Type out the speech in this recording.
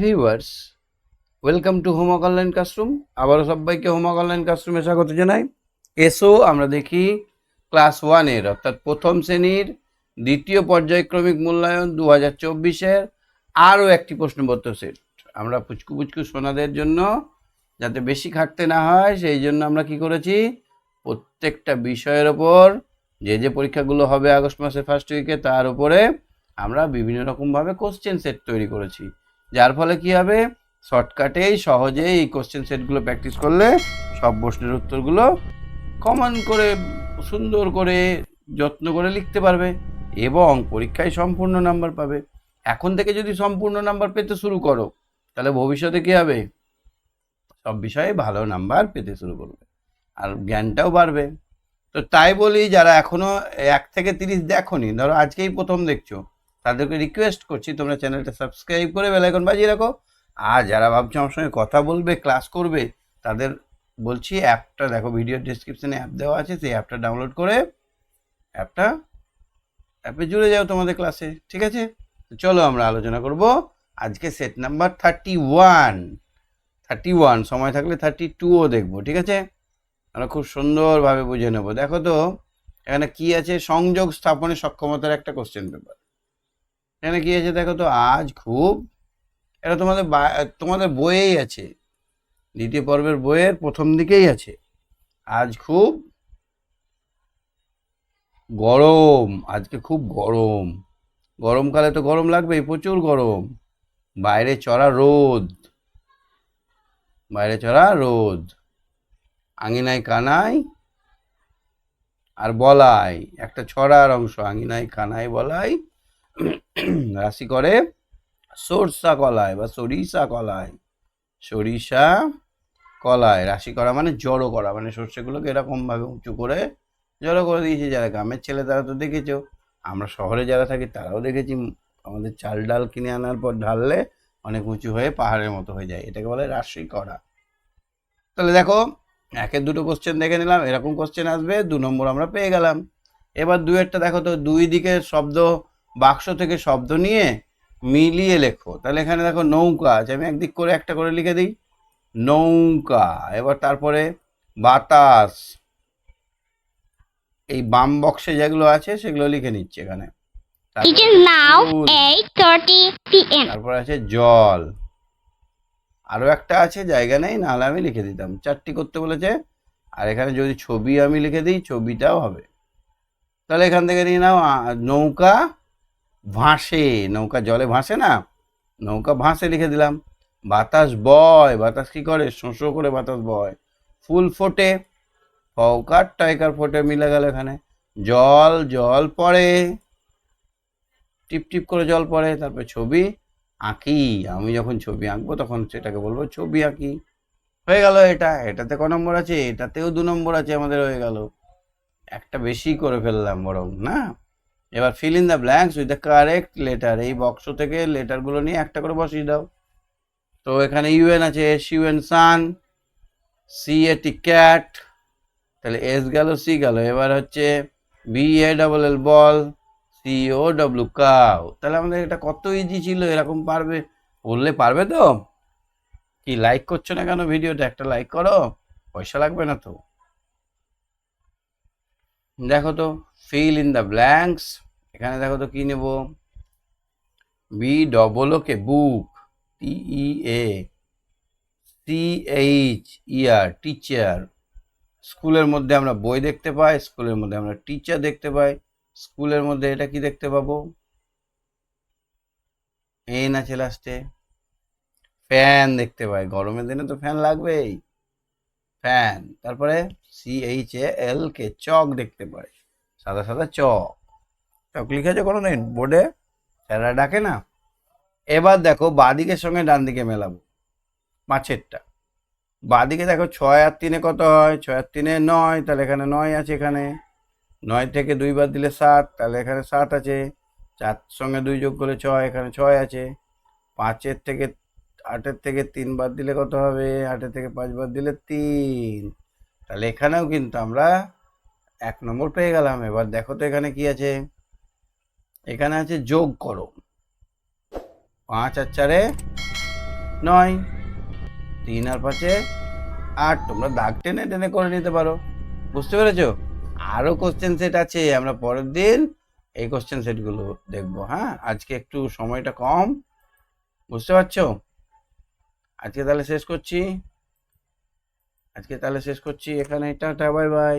Viewers welcome to homework online classroom আবারও সবাইকে homework online ক্লাসরুমে স্বাগত জানাই। এসো, আমরা দেখি ক্লাস ওয়ানের অর্থাৎ প্রথম শ্রেণির দ্বিতীয় পর্যায়ক্রমিক মূল্যায়ন দু হাজার চব্বিশের আরও একটি প্রশ্নপত্র সেট। আমরা পুচকু পুচকু সোনাদের জন্য, যাতে বেশি খাটতে না হয়, সেই জন্য আমরা কি করেছি? প্রত্যেকটা বিষয়ের ওপর যে যে পরীক্ষাগুলো হবে আগস্ট মাসের ফার্স্ট উইকে তার উপরে আমরা বিভিন্ন রকমভাবে কোশ্চেন সেট তৈরি করেছি। যার ফলে কি হবে? শর্টকাটেই, সহজেই এই কোশ্চেন সেটগুলো প্র্যাকটিস করলে সব প্রশ্নের উত্তরগুলো কমন করে, সুন্দর করে, যত্ন করে লিখতে পারবে এবং পরীক্ষায় সম্পূর্ণ নাম্বার পাবে। এখন থেকে যদি সম্পূর্ণ নাম্বার পেতে শুরু করো, তাহলে ভবিষ্যতে কী হবে? সব বিষয়ে ভালো নাম্বার পেতে শুরু করবে আর জ্ঞানটাও বাড়বে। তো তাই বলি, যারা এখনও এক থেকে তিরিশ দেখোনি, ধরো আজকেই প্রথম দেখছ তাদেরকে রিকোয়েস্ট করছি, তোমরা চ্যানেলটা সাবস্ক্রাইব করে বেলাইকন বাজিয়ে রাখো। আর যারা ভাবছ আমার সঙ্গে কথা বলবে ক্লাস করবে, তাদের বলছি অ্যাপটা দেখো ভিডিও ডিসক্রিপশনে অ্যাপ দেওয়া আছে, সেই অ্যাপটা ডাউনলোড করে অ্যাপটা অ্যাপে জুড়ে যাও তোমাদের ক্লাসে ঠিক আছে? চলো আমরা আলোচনা করব আজকে set number thirty one thirty one সময় থাকলে থার্টি টুও দেখব, ঠিক আছে? আমরা খুব সুন্দরভাবে বুঝে নেব। দেখো তো, এখানে কি আছে? সংযোগ স্থাপনের সক্ষমতার একটা কোশ্চেন পেপার এখানে কি আছে দেখো তো? আজ খুব এটা তোমাদের তোমাদের বইয়েই আছে। দ্বিতীয় পর্বের বইয়ের প্রথম দিকেই আছে। আজ খুব গরম, আজকে খুব গরম। গরমকালে তো গরম লাগবেই, প্রচুর গরম। বাইরে চড়া রোদ। বাইরে চড়া রোদ। আঙিনায় কানাই আর বলাই। একটা ছড়ার অংশ, আঙিনায় কানাই বলাই। রাশি করে সরষা কলায় বা সরিষা কলায় সরিষা কলায় রাশি করা মানে জড়ো করা মানে সর্ষেগুলোকে এরকমভাবে উঁচু করে জড়ো করে দিয়েছে যারা গ্রামের ছেলে তারা তো দেখেছ। আমরা শহরে যারা থাকি তারাও দেখেছি আমাদের চাল ডাল কিনে আনার পর ঢাললে অনেক উঁচু হয়ে পাহাড়ের মতো হয়ে যায়, এটাকে বলে রাশি করা। তাহলে দেখো, একের দুটো কোশ্চেন দেখে নিলাম, এরকম কোশ্চেন আসবে, দু নম্বর আমরা পেয়ে গেলাম। এবার দুয়েরটা দেখো তো, দুই দিকে শব্দ বাক্স থেকে শব্দ নিয়ে মিলিয়ে লেখো। তাহলে এখানে দেখো নৌকা আছে। আমি একদিক করে একটা করে লিখে দিই। নৌকা। এবার তারপরে বাতাস। এই বাম বক্সে যেগুলো আছে সেগুলো লিখে নিচ্ছে এখানে। It is now full, 8:30 p.m. তারপর আছে জল। আরও একটা আছে জায়গা নেই নাহলে আমি লিখে দিতাম। চারটি করতে বলেছে। আর এখানে যদি ছবি আমি লিখে দিই ছবিটাও হবে। তাহলে এখান থেকে নিয়ে নাও নৌকা। ভাসে, নৌকা জলে ভাসে না? নৌকা ভাসে লিখে দিলাম। বাতাস বয়, বাতাস কি করে? শোঁসো করে বাতাস বয়। ফুল ফোটে ফৌকার টাইকার ফোটে, মিলে গেল এখানে। জল জল পড়ে। টিপ টিপ করে জল পড়ে, তারপর ছবি আঁকি। আমি যখন ছবি আঁকবো তখন সেটাকে বলব ছবি আঁকি। হয়ে গেল এটা। এটাতে ক নম্বর আছে? এটাতেও দু নম্বর আছে আমাদের, হয়ে গেল। একটা বেশি করে ফেললাম বরং, না? এবার fill in the blanks with the correct letter এই বক্স থেকে লেটারগুলো নিয়ে একটা করে বসিয়ে দাও। তো এখানে ইউএন আছে S UN sun C A T cat তাহলে এস গেল সি গেল। এবার হচ্ছে B A double L ball C O W cow তাহলে আমাদের এটা কত ইজি ছিল, এরকম পারবে? বললে পারবে তো? কি লাইক করছ না কেন ভিডিওটা? একটা লাইক করো, পয়সা লাগবে না তো। দেখো তো ফিল ইন দ্য ব্ল্যাঙ্কস এখানে দেখো তো কি নেব? B double O K book E A C H year teacher স্কুলের মধ্যে আমরা বই দেখতে পাই স্কুলের মধ্যে আমরা টিচার দেখতে পাই। স্কুলের মধ্যে এটা কি দেখতে পাবো? এন আছে লাস্টে ফ্যান দেখতে পাই, গরমের দিনে তো ফ্যান লাগবেই। ফ্যান তারপরে সি এইচ এ এল কে চক দেখতে পাই সাদা সাদা চক। চক লিখেছে কোনো নেই বোর্ডে স্যাররা ডাকে না। এবার দেখো বাদিকের সঙ্গে ডান দিকে মেলাবো পাঁচেরটা বাদিকে দেখো ছয় আর তিনে কত হয়? ছয় আর তিনে নয়, তাহলে এখানে নয় আছে এখানে। নয় থেকে দুই বাদ দিলে সাত, তাহলে এখানে সাত আছে। চার সঙ্গে দুই যোগ করলে ছয়, এখানে ছয় আছে। পাঁচের থেকে আটের থেকে তিন বাদ দিলে কত হবে? আটের থেকে পাঁচ বাদ দিলে তিন। তাহলে এখানেও কিন্তু আমরা এক নম্বর পেয়ে গেলাম। এবার দেখো তো এখানে কি আছে? এখানে আছে যোগ করো। পাঁচ আর চারে নয়। তিন আর পাঁচে আট। তোমরা দাগ টেনে টেনে করে নিতে পারো। বুঝতে পেরেছ? আরও কোশ্চেন সেট আছে। আমরা পরের দিন এই কোশ্চেন সেটগুলো দেখব। হ্যাঁ আজকে একটু সময়টা কম। বুঝতে পারছ? আজকে তাহলে শেষ করছি। আজকে তাহলে শেষ করছি। এখানে টাটা বাই বাই।